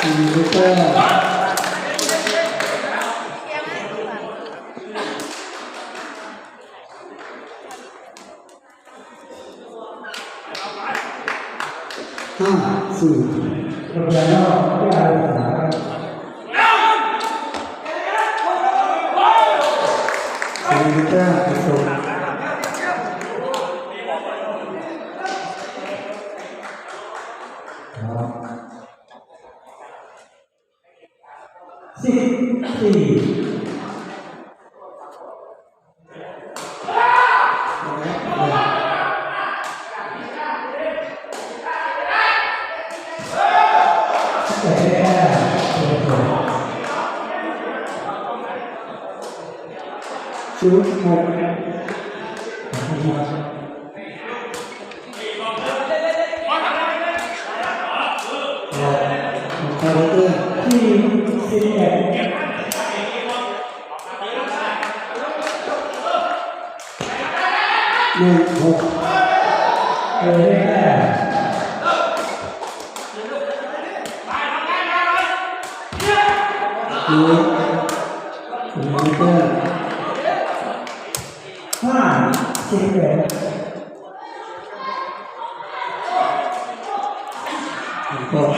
สี่ลูกแก้วห้าสี่ โรงเรียนนอกวิทยาลัยส ชุดหกคาราเต้ที่สิบเอ็ดหนึ่งหกเออได้แค่ หนึ่งสี่ลูกแก้ว ห้า สิบเอ็ด หก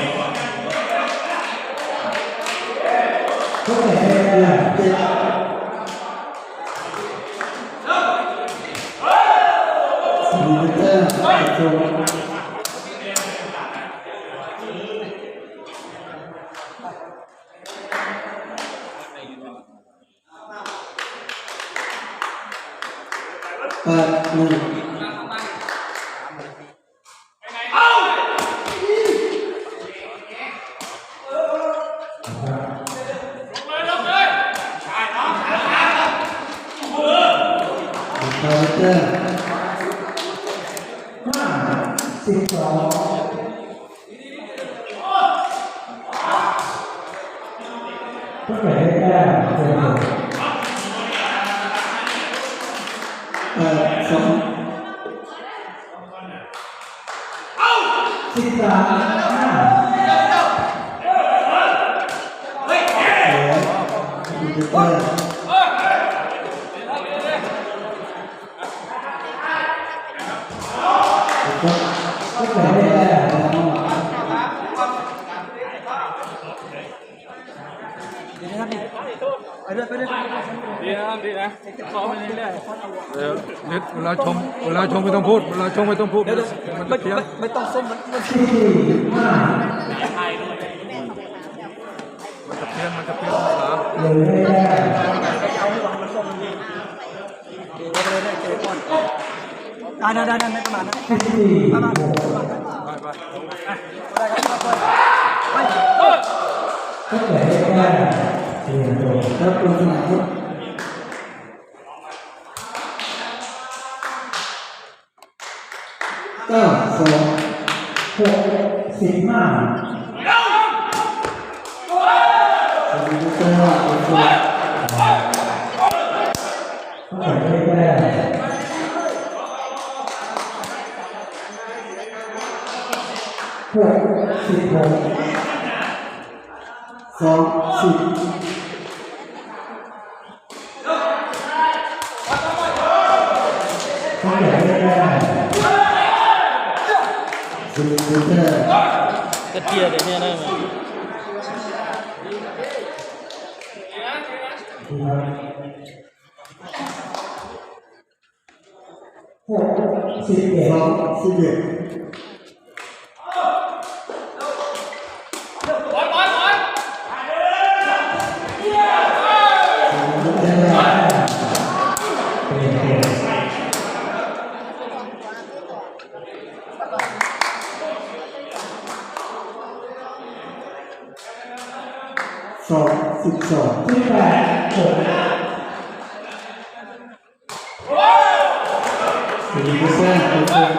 ทุกแต่ได้แค่ เจ็ดสี่ลูกแก้วประสบแปดหนึ่ง คาราเต้ ห้าสิบสอง ทุกแต่ได้แค่เป็นตัว แป ดสองสิบสามห้าสี่ลูกแก้วทุกแต่ได้แค่ดีนะดีนะซ้อมไปเรื่อยๆเดี๋ยวนิดเวลาชมเวลาชมไม่ต้องพูดเวลาชมไม่ต้องพูดมันจะเพี้ยนไม่ต้องส้มมันมันสี่ห้ามันจะเพี้ยนมันจะเพี้ยนภาษาเลยได้แค่เอาไม่หวังมันส้มมันดีเดี๋ยวเลยได้เจอก่อนได้ได้ได้ได้ไม่ประมาณนั้นสิบสี่หกไปไปได้ครับไปไป ทุกแต่ได้แค่เป็นตัวครับลงสนมครับเก้าสองหกสิบห้าสี่ลูกแก้วประสบทุกแต่ได้แค่หกสิบหกสองสิบ ทุกแต่ได้แค่ สี่ลู กแก้วจะเทียเดี๋ยเนี่ยได้ไหมหกสิบเอ็ดสิบเอ็ด เป็นตัว ส องสิบสองสิบแปดหกสี่ลูกแก้วประสบ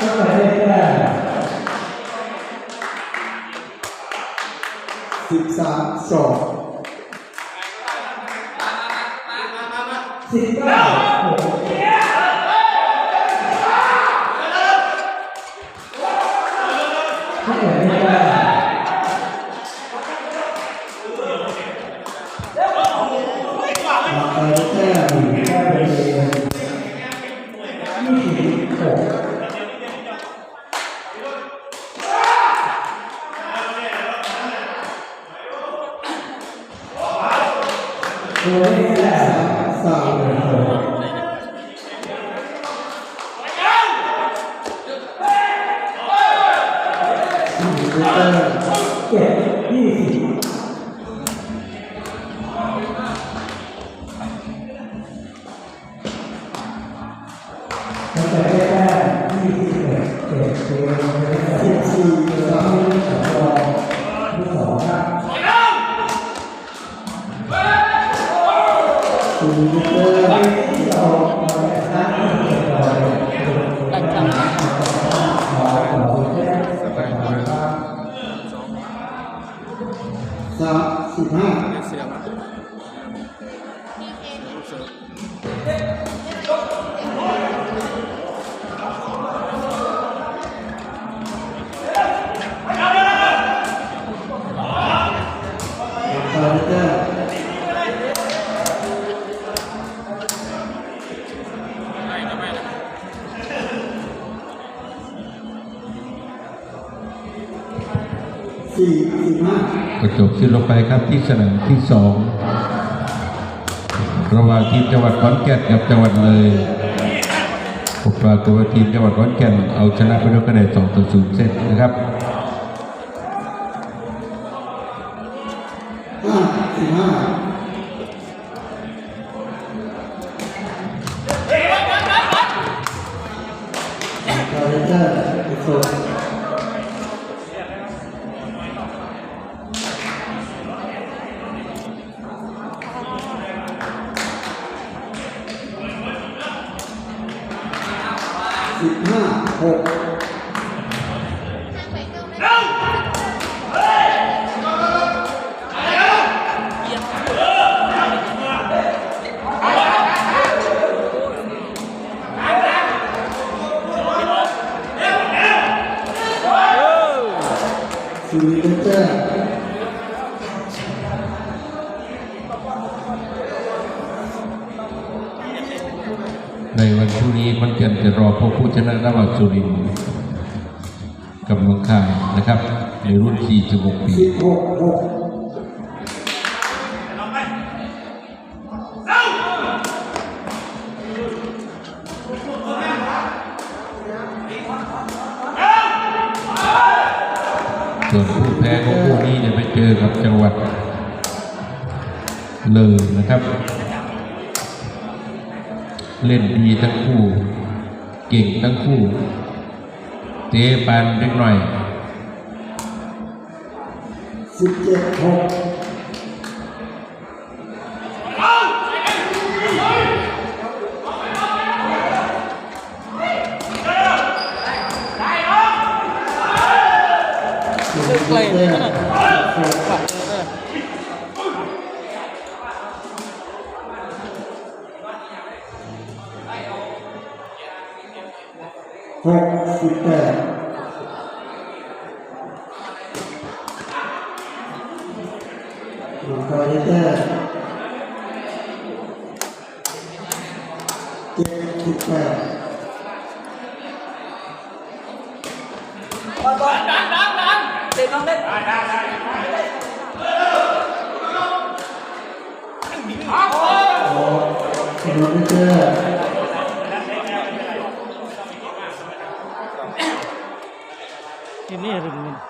ก็ไปได้แค่สิบสามสองสิบเก้าหก ก็ไปได้แค่ มาไปแค่หนึ่ง แค่ไปเลยยี่สิบหกตัวเลขแค่ สาม หก สี่เก้าเจ็ดยี่สิบตั้งแต่แค่ยี่สิบเอ็ดเจ็ดเจ็ดสิบสี่สามสองสองครับสี่เก้าที่สองนะครับที่สอง สา จบสิ้นลงไปครับที่สนามที่สองระหว่างทีมจังหวัดขอนแก่นกับจังหวัดเลยผมปรากฏว่าทีมจังหวัดขอนแก่นเอาชนะไปด้วยคะแนนสองต่อศูนย์เซตนะครับห้าสิบห้าไปแค่ นพรุ่งนี้ขอนแก่นจะรอพบผู้ชนะระหว่างสุรินทร์กับเมืองคายนะครับ ในรุ่น 46 ปีส่วนผู้แพ้ของคู่นี้จะไปเจอกับจังหวัดเลยนะครับ เล่นดีทั้งคู่ เก่งทั้งคู่ เตะปานเล็กหน่อยสิบเจ็ดหกเกรงนั่นน่ะ มาคอยแค่เจ็ดสิบแปดบอลบอลดังดังดังเด็กน้องเล่นขนมแค่ทีนี้รึงโอเค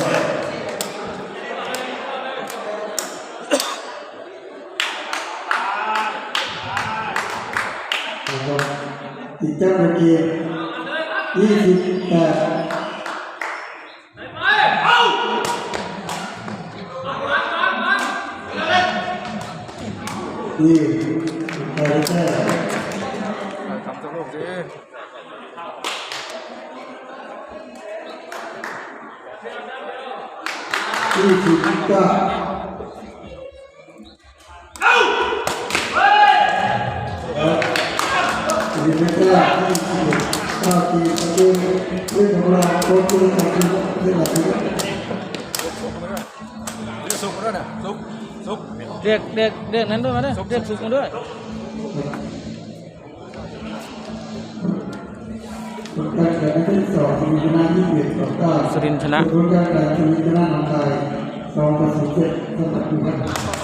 2 1대 감정 오지 이기다 우리 백가 사기 사기 왜 몰라 고통 같은 게 나지 계속 그러네 계속 กมเรื่องของเราโค้ชเรื่องของทีมเรื่องของทีมสุกมาด้วยนะสุกสุกเรียกเรียกเรียกนั้นด้วยมาด้วยเรียกสุกมาด้วยผลการแข่งขันที่สองทีมชนะยี่สิบเอ็ดต่อเก้าสุรินทร์ชนะผลการแข่งขันทีมชนะหนองคายสองต่อสิบเจ็ดสำหรับทีม